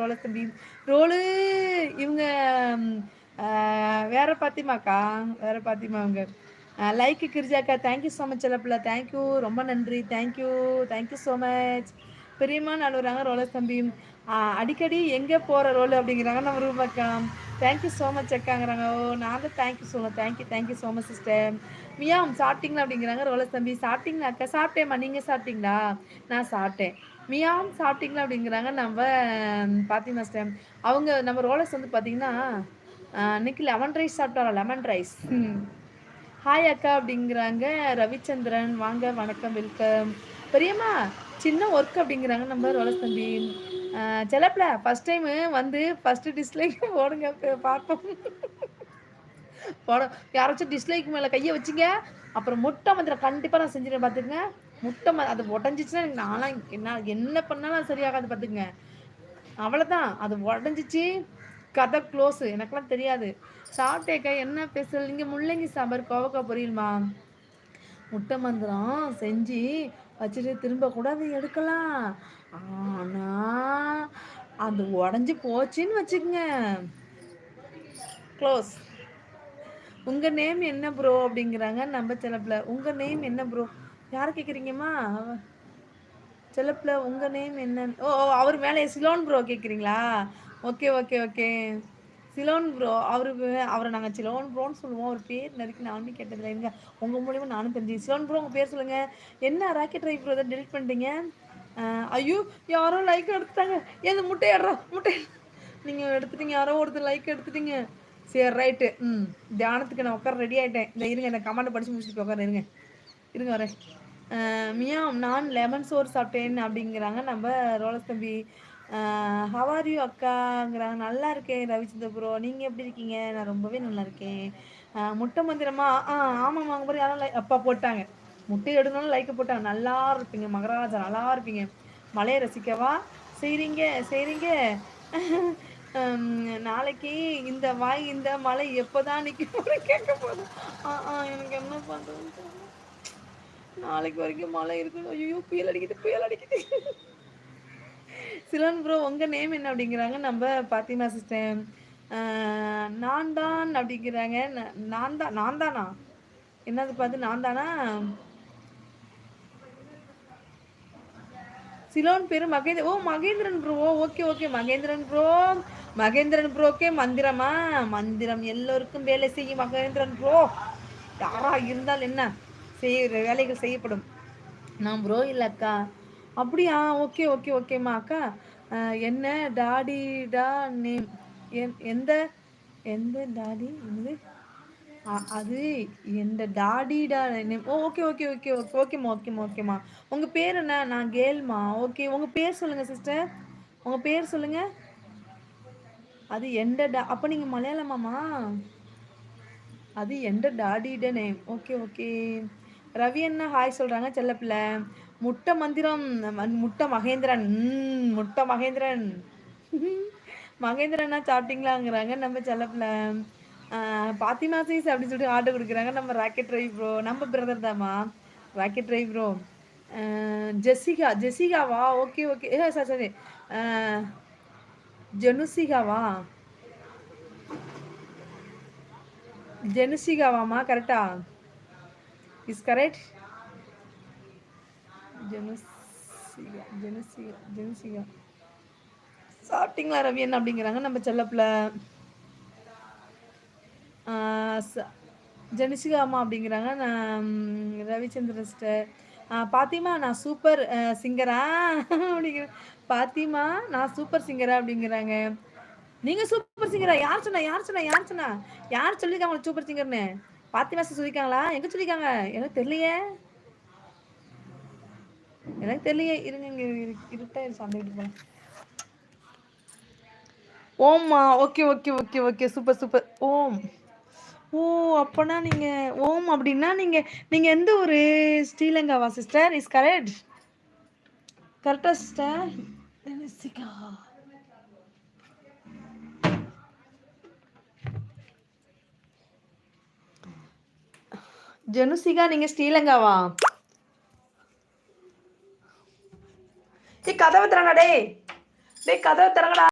ரோல தம்பி. ரோலு இவங்க வேற பாத்திமாக்கா வேற பாத்திமா அவங்க லைக்கு கிரிஜாக்கா தேங்க்யூ ஸோ மச் செல்லப்பில்ல தேங்க்யூ ரொம்ப நன்றி. தேங்க்யூ தேங்க்யூ ஸோ மச் பெரியம்மா நடுவுறாங்க ரோலர் தம்பி. அடிக்கடி எங்கே போகிற ரோல் அப்படிங்கிறாங்க நம்ம ரூபாக்கா. தேங்க்யூ ஸோ மச் அக்காங்கிறாங்க. ஓ நான் தான் thank you so much thank you thank you so much sister மியா சாப்பிட்டீங்களா அப்படிங்கிறாங்க ரோலர் தம்பி. சாப்பிட்டீங்களா அக்கா? சாப்பிட்டேம்மா. நீங்கள் சாப்பிட்டீங்களா? நான் சாப்பிட்டேன். மியாம் சாப்பிட்டீங்களா அப்படிங்கிறாங்க. நம்ம பாத்தி சிஸ்டர் அவங்க நம்ம ரோலர்ஸ் வந்து பார்த்தீங்கன்னா இன்னைக்கு லெமன் ரைஸ் சாப்பிட்டாரா லெமன் ரைஸ் ஹாய் அக்கா அப்படிங்கிறாங்க. ரவிச்சந்திரன் வாங்க வணக்கம் வெல்கம் பெரியம்மா சின்ன ஒர்க் அப்படிங்கிறாங்க நம்ம ரோலஸ் தம்பி. செலப்பில் ஃபஸ்ட் டைமு வந்து ஃபஸ்ட்டு டிஸ்லைக் போடுங்க பார்ப்போம். போட யாராச்சும் டிஸ்லைக் மேலே கையை வச்சுங்க. அப்புறம் முட்டை மந்திரம் கண்டிப்பாக நான் செஞ்சுருவேன் பார்த்துக்குங்க முட்டை ம அது உடஞ்சிச்சுன்னா எனக்கு நான்லாம் என்ன என்ன பண்ணாலும் சரியாகாது பார்த்துக்குங்க அவ்வளோதான் அது உடஞ்சிச்சு கதை க்ளோஸு எனக்கெல்லாம் தெரியாது. சாப்பிட்டேக்கா என்ன பேசல நீங்கள் முள்ளங்கி சாம்பார் கோவக்காய் பொரியல்மா? முட்டை மந்திரம் செஞ்சு வச்சுட்டு திரும்ப கூட அதை எடுக்கலாம். ஆனால் அது உடஞ்சி போச்சுன்னு வச்சுக்கோங்க. க்ளோஸ் உங்கள் நேம் என்ன ப்ரோ அப்படிங்கிறாங்க நம்ம சிலப்பில் உங்கள் நேம் என்ன ப்ரோ யார் கேட்குறீங்கம்மா செல்லப்பில் உங்கள் நேம் என்ன ஓ அவர் மேலே சிலோன் ப்ரோ கேட்குறீங்களா okay okay okay. Ceylon bro அவரு அவரை நாங்கள் சிலோன் ப்ரோன்னு சொல்லுவோம். அவர் பேர் நறுக்கி நானுமே கேட்டதில்லை. எங்க உங்கள் மூலியமா நானும் தெரிஞ்சு சிலோன் ப்ரோ உங்கள் பேர் சொல்லுங்கள் என்ன ராக்கெட் ட்ரைவ் ப்ரோ தான் டெலிட் பண்ணிட்டீங்க? ஐயோ யாரோ லைக் எடுத்துட்டாங்க. ஏது முட்டை ஏடுறா முட்டை. நீங்கள் எடுத்துட்டீங்க யாரோ ஒருத்தர் லைக் எடுத்துட்டீங்க. சரி ரைட்டு ம் தியானத்துக்கு நான் உட்கார ரெடி ஆகிட்டேன் இந்த இருங்க நான் கமெண்ட் படித்து முடிச்சுட்டு உட்கார இருங்க. இருங்க வரேன். மியாம் நான் லெமன் சோறு சாப்பிட்டேன் அப்படிங்கிறாங்க. நம்ம ரோலஸ் தம்பி ஹவாரியூ அக்காங்கிறாங்க. நல்லா இருக்கேன் ரவிச்சந்திர ப்ரோ நீங்கள் எப்படி இருக்கீங்க? நான் ரொம்பவே நல்லா இருக்கேன். முட்டை மந்திரமா? ஆ ஆமாம் வாங்க போகிற யாரும் லை அப்பா போட்டாங்க. முட்டை எடுனாலும் லைக்கை போட்டாங்க. நல்லா இருப்பீங்க மகராஜா. நல்லா இருப்பீங்க. மலையை ரசிக்கவா? செய்கிறீங்க செய்கிறீங்க நாளைக்கு இந்த வாய் இந்த மலை எப்போதான் நிற்க கேட்க போதும் ஆ ஆ எனக்கு என்ன பண்ணுறது நாளைக்கு வரைக்கும் மழை இருக்கணும் ஐயோ புயல் அடிக்குது புயல் அடிக்குது. சிலன் ப்ரோ உங்கள் நேம் என்ன அப்படிங்கிறாங்க. நம்ம பாத்திமா சிஸ்டர் நான் தான் அப்படிங்கிறாங்க. நான் தான் நான் தானா என்னது பார்த்து நான் தானா சிலோன் பேரு மகேந்திர ஓ Mahendran bro okay okay Mahendran bro Mahendran ப்ரோக்கே மந்திரமா? மந்திரம் எல்லோருக்கும் வேலை செய்யும் மகேந்திரன் ப்ரோ யாரா இருந்தால் என்ன? செய்கிற வேலைகள் செய்யப்படும். நான் ப்ரோ இல்லைக்கா அப்படியா? ஓகே ஓகே ஓகேம்மா அக்கா. என்ன டாடிடா நேம்? எந்த எந்த டாடி? என்னது? அது எந்த டாடிடா நேம்? ஓ ஓகே ஓகே ஓகே ஓகே ஓகேம்மா ஓகேம்மா ஓகேம்மா. உங்கள் பேர் என்ன? நான் கேல்மா. ஓகே உங்கள் பேர் சொல்லுங்கள் சிஸ்டர் உங்கள் பேர் சொல்லுங்கள் அது எந்த டா அப்போ நீங்கள் மலையாளமாம்மா. அது எந்த டாடிட நேம்? Okay okay. ரவி என்ன ஹாய் சொல்கிறாங்க செல்லப்பிள்ளை முட்டை மந்திரம் முட்டை மகேந்திரன். முட்டை மகேந்திரன். மகேந்திரன்னா சாப்பிட்டீங்களாங்கிறாங்க நம்ம செல்லப்பில்ல பாத்திமா சைஸ் அப்படின்னு சொல்லிட்டு ஆர்டர் கொடுக்குறாங்க. நம்ம ராக்கெட் ட்ரைவ் ப்ரோ நம்ம பிரதர் தாம்மா. ராக்கெட் ட்ரைவ் ப்ரோ ஜெசிகா ஜெசிகாவா? ஓகே ஓகே ஏ சார் சரி ஜெனுசிகாவா? ஜெனுசிகாவாம்மா கரெக்டா இஸ் கரெக்ட் ஜெனுசிகா ஜெனசியா ஜெனசியா சாப்பிட்டீங்களா ரவி என்ன அப்படிங்கிறாங்க? நம்ம செல்லப்பில். ஜெனசிகா அம்மா அப்படிங்கிறாங்க. நான் ரவிச்சந்திரன் சிஸ்டர் பாத்திமா நான் சூப்பர் சிங்கரா அப்படிங்கிற பாத்திமா நான் சூப்பர் சிங்கரா அப்படிங்கிறாங்க. நீங்கள் சூப்பர் சிங்கரா யார் சொன்னா? யார் சொன்னா? யார் சொன்னா? யார் சொல்லியிருக்காங்க சூப்பர் சிங்கர்னு பாத்திமா சொல்லியிருக்காங்களா எங்க சொல்லியிருக்காங்க எனக்கு தெரியலையே. எனக்கு தெரியலையே. இருங்க இங்க இருட்டா சண்டை போகலாம் ஓம்மா okay okay okay okay. Super super. ஓம். ஓ அப்போனா நீங்கள் ஓம் அப்படின்னா நீங்கள் நீங்கள் எந்த ஒரு ஸ்ரீலங்காவா சிஸ்டர்? இஸ் கரெக்ட் கரெக்டா சிஸ்டர் ஜெனுசிகா நீங்கள் ஸ்ரீலங்காவா? ஏ கதவை திறங்கடே டே கதவை திறங்கடா.